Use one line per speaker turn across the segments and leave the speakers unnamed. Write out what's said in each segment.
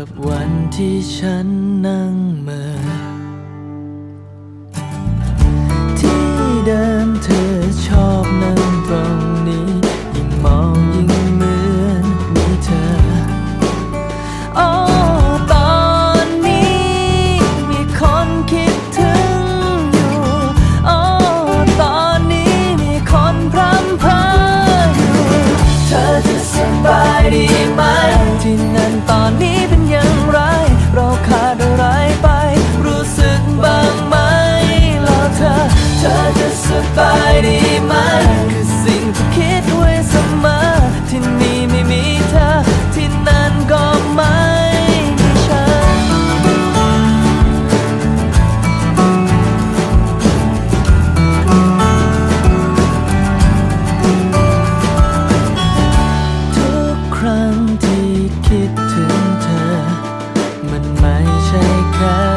กับวันที่ฉันนั่งเมื่อ ที่เดิมเธอชอบนั่งตรงนี้ ยิ่งมองยิ่งเหมือนมีเธอ โอ้ตอนนี้มีคนคิดถึงอยู่ โอ้ตอนนี้มีคนพร่ำเพออยู่ เธอจะสบายดีไหม คิดถึงเธอ มันไม่ใช่แค่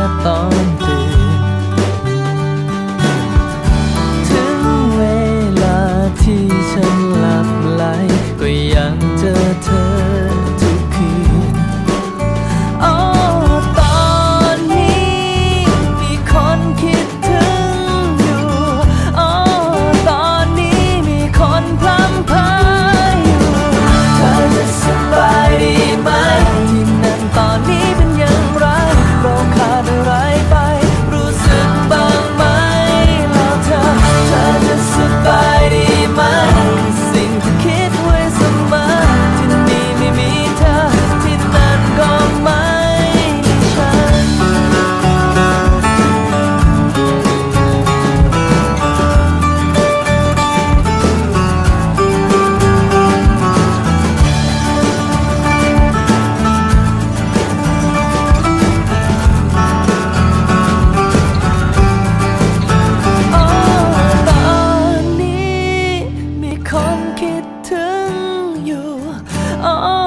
kitten you. Oh,